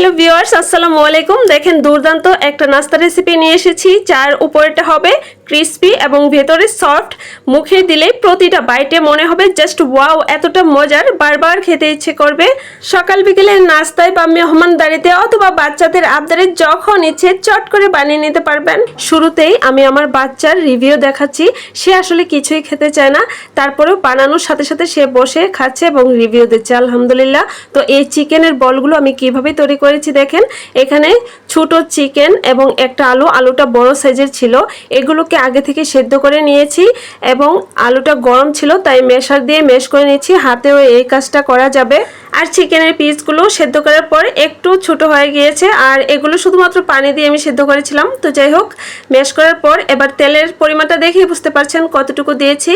Hello viewers আসসালামু আলাইকুম। দেখেন দুর্দান্ত একটা নাস্তা রেসিপি নিয়ে এসেছি। যার উপরেটা হবে ক্রিস্পি এবং ভেতরে সফট মুখে দিলেই প্রতিটা বাইটে মনে হবে জাস্ট ওয়াও এতটা মজার। বারবার খেতে ইচ্ছে করবে। সকাল বিকেলের নাস্তায় বা মেহমানদারিতে অথবা বাচ্চাদের আবদারে যখন ইচ্ছে চট করে বানিয়ে নিতে পারবেন। শুরুতেই আমি আমার বাচ্চার রিভিউ দেখাচ্ছি। সে আসলে কিছুই খেতে চায় না। তারপরেও বানানোর সাথে সাথে সে বসে খাচ্ছে এবং রিভিউ দিচ্ছে, আলহামদুলিল্লাহ। তো এই চিকেনের বলগুলো আমি কীভাবে তৈরি করেছি দেখেন। এখানে ছোট চিকেন এবং একটা আলু, আলুটা বড় সাইজের ছিল। এগুলোকে আগে থেকে সেদ্ধ করে নিয়েছি এবং আলুটা গরম ছিল, তাই মেশার দিয়ে মেশ করে নিয়েছি। হাতেও এই কাজটা করা যাবে। আর চিকেনের পিসগুলো সেদ্ধ করার পর একটু ছোট হয়ে গিয়েছে, আর এগুলো শুধুমাত্র পানি দিয়ে আমি সেদ্ধ করেছিলাম। তো যাই হোক ম্যাশ করার পর এবার তেলের পরিমাণটা দেখেই বুঝতে পারছেন কতটুকু দিয়েছি।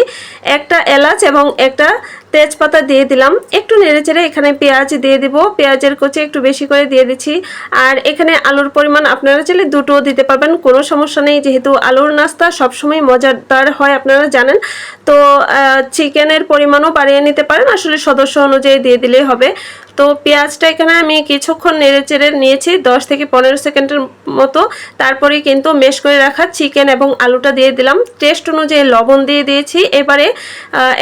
একটা এলাচ এবং একটা তেজপাতা দিয়ে দিলাম। একটু নেড়েচেড়ে এখানে পেঁয়াজ দিয়ে দিব। পেঁয়াজের কুচি একটু বেশি করে দিয়ে দিচ্ছি। আর এখানে আলুর পরিমাণ আপনারা চাইলে দুটো দিতে পারবেন, কোনো সমস্যা নেই। যেহেতু আলুর নাস্তা সবসময় মজাদার হয়, আপনারা জানেন। তো চিকেনের পরিমাণও বাড়িয়ে নিতে পারেন। আসলে সদস্য অনুযায়ী দিয়ে দিলেই হবে। তো পেঁয়াজটা এখানে আমি কিছুক্ষণ নেড়ে চেড়ে নিয়েছি, দশ থেকে পনেরো সেকেন্ডের মতো। তারপরে কিন্তু মেশ করে রাখা চিকেন এবং আলুটা দিয়ে দিলাম। টেস্ট অনুযায়ী লবণ দিয়ে দিয়েছি। এবারে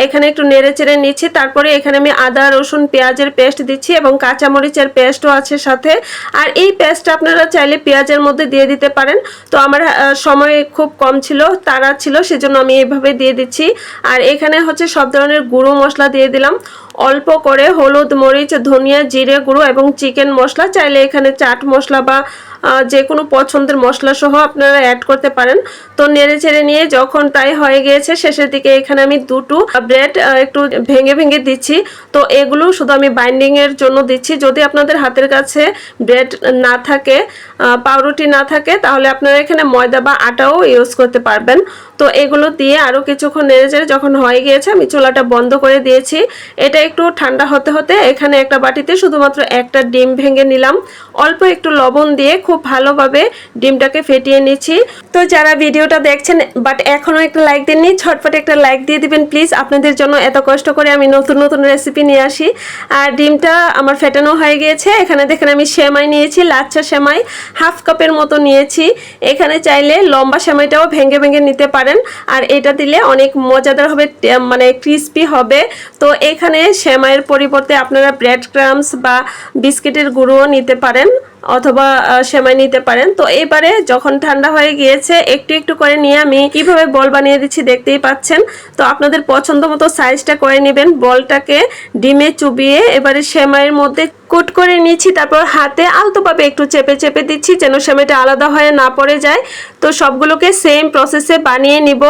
এখানে একটু নেড়ে চেড়ে নিচ্ছি। তারপরে এখানে আমি আদা, রসুন, পেঁয়াজের পেস্ট দিচ্ছি এবং কাঁচামরিচের পেস্টও আছে সাথে। আর এই পেস্টটা আপনারা চাইলে পেঁয়াজের মধ্যে দিয়ে দিতে পারেন। তো আমার সময় খুব কম ছিল তারা ছিল, সেজন্য আমি এইভাবে দিয়ে দিচ্ছি। আর এখানে হচ্ছে সব ধরনের গুঁড়ো মশলা দিয়ে দিলাম। অল্প করে হলুদ, মরিচ, ধনিয়া, জিরে গুঁড়ো এবং চিকেন মশলা। চাইলে এখানে চাট মশলা বা যে কোনো পছন্দের মশলা সহ আপনারা অ্যাড করতে পারেন। তো নেড়ে চেড়ে নিয়ে যখন তাই হয়ে গিয়েছে, শেষের দিকে এখানে আমি দুটো ব্রেড একটু ভেঙে ভেঙে দিচ্ছি। তো এগুলো শুধু আমি বাইন্ডিংয়ের জন্য দিচ্ছি। যদি আপনাদের হাতের কাছে ব্রেড না থাকে পাউরুটি না থাকে, তাহলে আপনারা এখানে ময়দা বা আটাও ইউজ করতে পারবেন। তো এগুলো দিয়ে আরও কিছুক্ষণ নেড়ে চেড়ে যখন হয়ে গিয়েছে, আমি চুলাটা বন্ধ করে দিয়েছি। এটা একটু ঠান্ডা হতে হতে এখানে একটা বাটিতে শুধুমাত্র একটা ডিম ভেঙে নিলাম। অল্প একটু লবণ দিয়ে খুব ভালোভাবে ডিমটাকে ফেটিয়ে নিচ্ছি। তো যারা ভিডিওটা দেখছেন বাট এখনও একটা লাইক দেননি ছটফট একটা লাইক দিয়ে দিবেন প্লিজ আপনাদের জন্য এত কষ্ট করে আমি নতুন নতুন রেসিপি নিয়ে আসি। আর ডিমটা আমার ফেটানো হয়ে গিয়েছে। এখানে দেখেন আমি সেমাই নিয়েছি, লাচ্ছা সেমাই হাফ কাপের মতো নিয়েছি। এখানে চাইলে লম্বা সেমাইটাও ভেঙে ভেঙে নিতে পারেন। আর এটা দিলে অনেক মজাদার হবে মানে ক্রিস্পি হবে। তো এখানে সেমাইয়ের পরিবর্তে আপনারা ব্রেড ক্রামস বা বিস্কিটের গুঁড়োও নিতে পারেন। অথবা সেমাই নিতে পারেন। তো এবারে যখন ঠান্ডা হয়ে গিয়েছে, একটু একটু করে নিয়ে আমি কীভাবে বল বানিয়ে দিচ্ছি দেখতেই পাচ্ছেন। তো আপনাদের পছন্দ মতো সাইজটা করে নেবেন। বলটাকে ডিমে চুবিয়ে এবারে সেমাইয়ের মধ্যে কুট করে নিচ্ছি। তারপর হাতে আলতোভাবে একটু চেপে চেপে দিচ্ছি যেন সেমাইটা আলাদা হয়ে না পড়ে যায়। তো সবগুলোকে সেম প্রসেসে বানিয়ে নিব।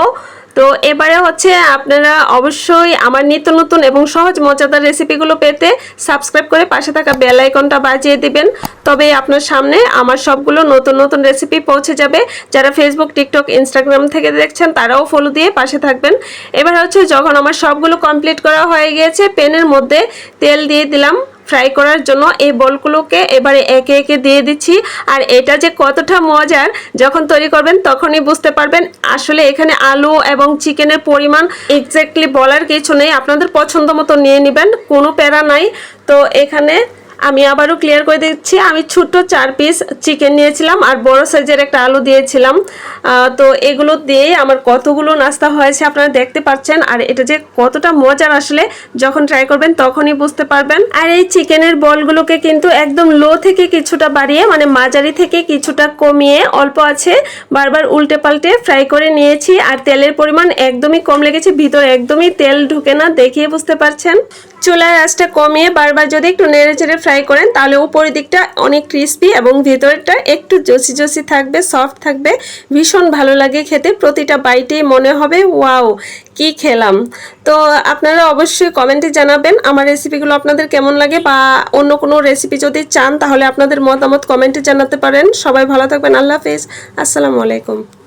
তো এবারে হচ্ছে আপনারা অবশ্যই আমার নিত্য নতুন এবং সহজ মজাদার রেসিপিগুলো পেতে সাবস্ক্রাইব করে পাশে থাকা বেল আইকনটা বাজিয়ে দিবেন। তবে আপনার সামনে আমার সবগুলো নতুন নতুন রেসিপি পৌঁছে যাবে। যারা ফেসবুক টিকটক ইনস্টাগ্রাম থেকে দেখছেন, তারাও ফলো দিয়ে পাশে থাকবেন। এবার হচ্ছে যখন আমার সবগুলো কমপ্লিট করা হয়ে গিয়েছে পেনের মধ্যে তেল দিয়ে দিলাম। ফ্রাই করার জন্য এই বলগুলোকে এবারে একে একে দিয়ে দিচ্ছি। আর এটা যে কতটা মজার, যখন তৈরি করবেন তখনই বুঝতে পারবেন। আসলে এখানে আলু এবং চিকেনের পরিমাণ এক্স্যাক্টলি বলার কিছু নেই। আপনাদের পছন্দ মতো নিয়ে নেবেন, কোনো প্যারা নাই। তো এখানে আমি আবারও ক্লিয়ার করে দিচ্ছি, আমি ছোট্ট চার পিস চিকেন নিয়েছিলাম আর বড় সাইজের একটা আলু দিয়েছিলাম। তো এগুলো দিয়েই আমার কতগুলো নাস্তা হয়েছে আপনারা দেখতে পাচ্ছেন আর এটা যে কতটা মজার আসলে, যখন ট্রাই করবেন তখনই বুঝতে পারবেন। আর এই চিকেনের বলগুলোকে কিন্তু একদম লো থেকে কিছুটা বাড়িয়ে মানে মাঝারি থেকে কিছুটা কমিয়ে অল্প আছে, বারবার উল্টে পাল্টে ফ্রাই করে নিয়েছি আর তেলের পরিমাণ একদমই কম লেগেছে, ভিতরে একদমই তেল ঢুকে না, দেখিয়ে বুঝতে পারছেন। চুলার আঁচটা কমিয়ে বারবার যদি একটু নেড়ে চেড়ে ফ্রাই করেন, তাহলে উপরের দিকটা অনেক ক্রিস্পি এবং ভেতরটা একটু জসি জসি থাকবে সফট থাকবে। ভীষণ ভালো লাগে খেতে, প্রতিটা বাইটেই মনে হবে, ওয়াও, কি খেলাম। তো আপনারা অবশ্যই কমেন্টে জানাবেন, আমার রেসিপিগুলো আপনাদের কেমন লাগে বা অন্য কোনো রেসিপি যদি চান, তাহলে আপনাদের মতামত কমেন্টে জানাতে পারেন। সবাই ভালো থাকবেন, আল্লাহ হাফিজ। আসসালামু আলাইকুম।